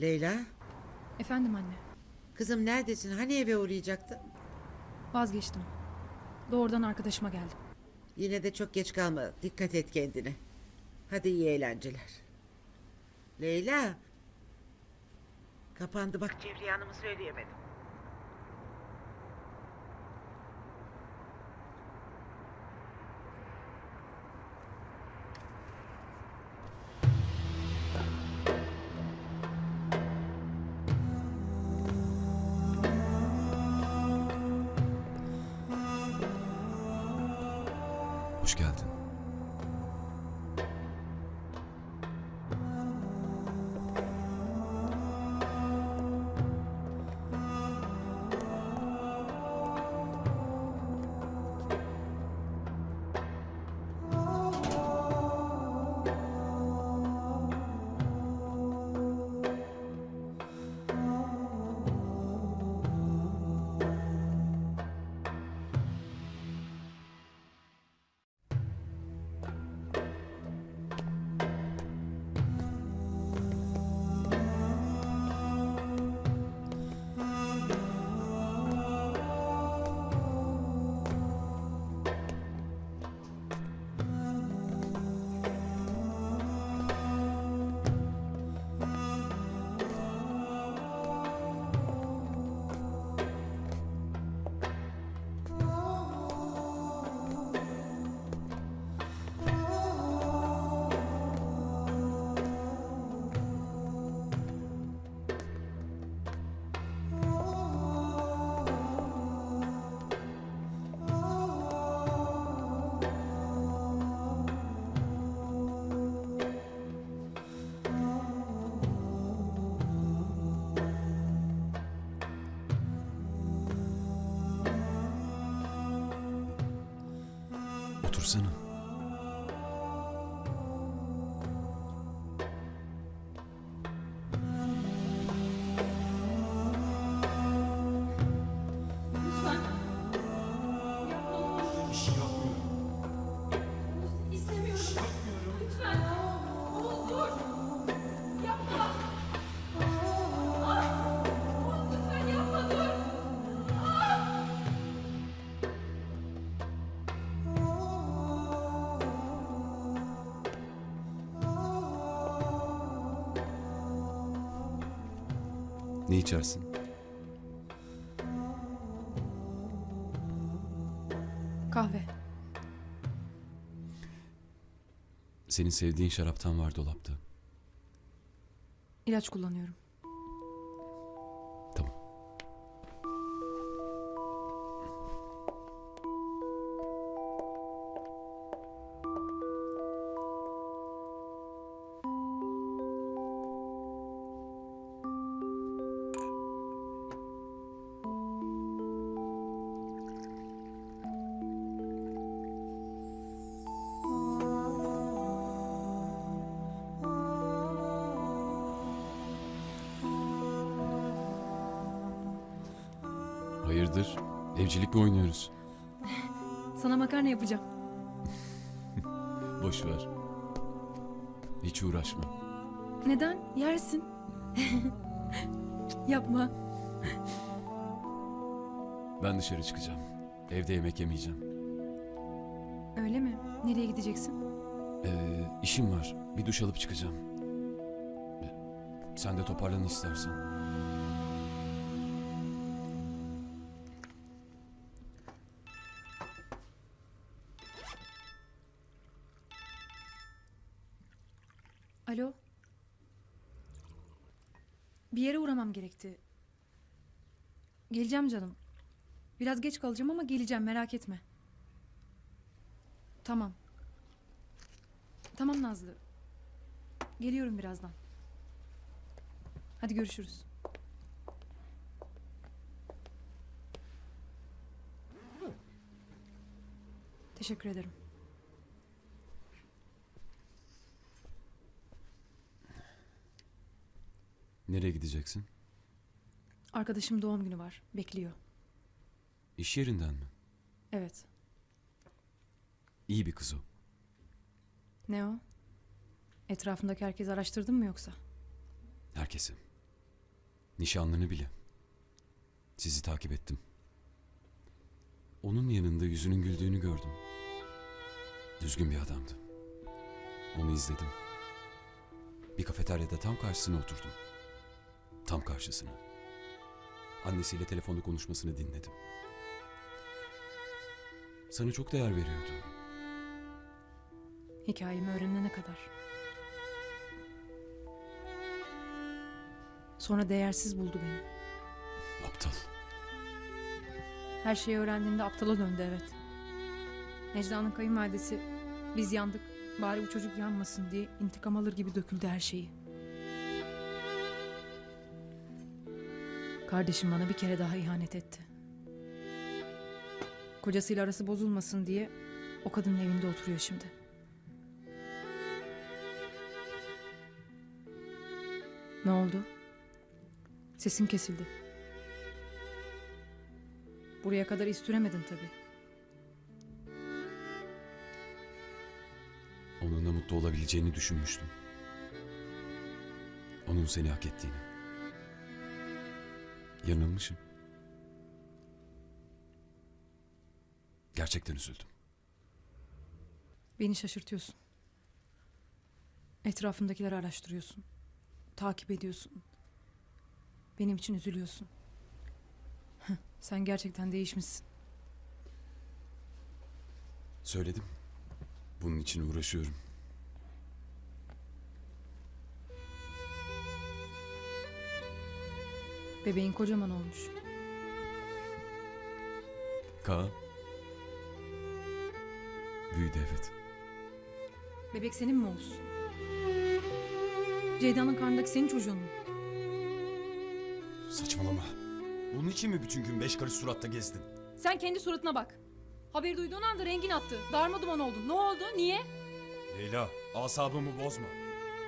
Leyla, Efendim anne. kızım neredesin? Hani eve uğrayacaktın? Vazgeçtim. Doğrudan arkadaşıma geldim. Yine de çok geç kalma. Dikkat et kendine. Hadi iyi eğlenceler. Leyla. Kapandı bak Cevriye Hanım'ı söyleyemedim. Geldin. Otursana. Ne içersin? Kahve. Senin sevdiğin şaraptan var dolapta. İlaç kullanıyorum. Hayırdır? Evcilik mi oynuyoruz? Sana makarna yapacağım. Boş ver. Hiç uğraşma. Neden? Yersin. Yapma. Ben dışarı çıkacağım. Evde yemek yemeyeceğim. Öyle mi? Nereye gideceksin? Ee, işim var. Bir duş alıp çıkacağım. Ee, Sen de toparlan istersen. Alo. Bir yere uğramam gerekti. Geleceğim canım. Biraz geç kalacağım ama geleceğim merak etme. Tamam. Tamam Nazlı. Geliyorum birazdan. Hadi görüşürüz. Teşekkür ederim. Nereye gideceksin? Arkadaşım doğum günü var. Bekliyor. İş yerinden mi? Evet. İyi bir kız o. Ne o? Etrafındaki herkes araştırdın mı yoksa? Herkesi. Nişanlını bile. Sizi takip ettim. Onun yanında yüzünün güldüğünü gördüm. Düzgün bir adamdı. Onu izledim. Bir kafeteryada tam karşısına oturdum. Tam karşısına. Annesiyle telefonda konuşmasını dinledim. Sana çok değer veriyordu. Hikayemi öğrenene kadar. Sonra değersiz buldu beni. Aptal. Her şeyi öğrendiğinde aptala döndü evet. Necla'nın kayınvalidesi biz yandık bari bu çocuk yanmasın diye intikam alır gibi döküldü her şeyi. Kardeşim bana bir kere daha ihanet etti. Kocasıyla arası bozulmasın diye o kadının evinde oturuyor şimdi. Ne oldu? Sesim kesildi. Buraya kadar istüremedin tabii. Onunla mutlu olabileceğini düşünmüştüm. Onun seni hak ettiğini. Yanılmışım. Gerçekten üzüldüm. Beni şaşırtıyorsun. Etrafındakileri araştırıyorsun. Takip ediyorsun. Benim için üzülüyorsun. Sen gerçekten değişmişsin. Söyledim. Bunun için uğraşıyorum. Bebeğin kocaman olmuş. Kaan. Büyüdü evet. Bebek senin mi olsun? Ceyda'nın karnındaki senin çocuğun mu? Saçmalama. Bunun için mi bütün gün beş karış suratta gezdin? Sen kendi suratına bak. Haberi duyduğun anda rengin attı. Darma duman oldun. Ne oldu? Niye? Leyla, asabımı bozma.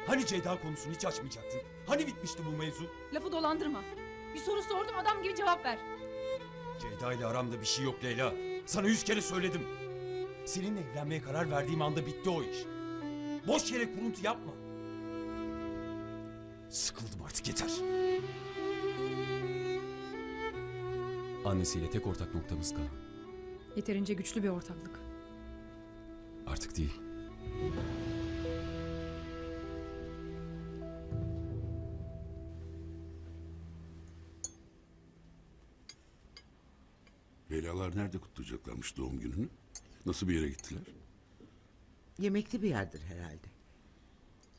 Hani Ceyda konusunu hiç açmayacaktın? Hani bitmişti bu mevzu? Lafı dolandırma. Bir soru sordum adam gibi cevap ver. Ceyda ile aramda bir şey yok Leyla. Sana yüz kere söyledim. Seninle evlenmeye karar verdiğim anda bitti o iş. Boş yere kuruntu yapma. Sıkıldım artık yeter. Annesiyle tek ortak noktamız Kaan. Yeterince güçlü bir ortaklık. Artık değil. Leylalar nerede kutlayacaklarmış doğum gününü? Nasıl bir yere gittiler? Yemekli bir yerdir herhalde.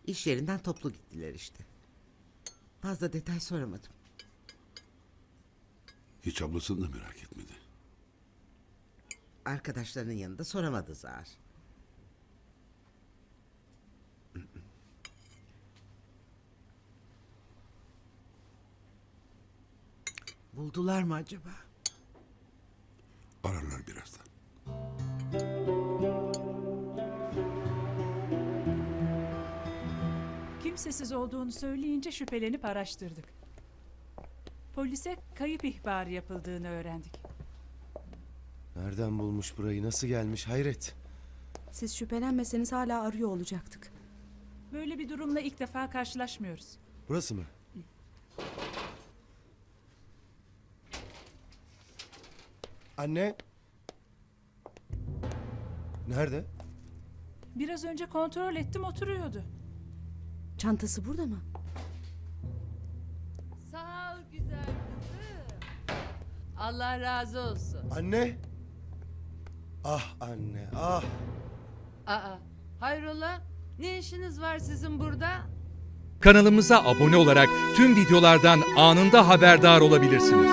İş yerinden toplu gittiler işte. Fazla detay soramadım. Hiç ablasını da merak etmedi. Arkadaşlarının yanında soramadı Zahar. Buldular mı acaba? Kimsesiz olduğunu söyleyince şüphelenip araştırdık. Polise kayıp ihbarı yapıldığını öğrendik. Nereden bulmuş burayı? Nasıl gelmiş? Hayret. Siz şüphelenmeseniz hala arıyor olacaktık. Böyle bir durumla ilk defa karşılaşmıyoruz. Burası mı? Anne. Nerede? Biraz önce kontrol ettim oturuyordu. Çantası burada mı? Sağ ol güzel kızım. Allah razı olsun. Anne. Ah anne, ah. Aa, hayrola? Ne işiniz var sizin burada? Kanalımıza abone olarak tüm videolardan anında haberdar olabilirsiniz.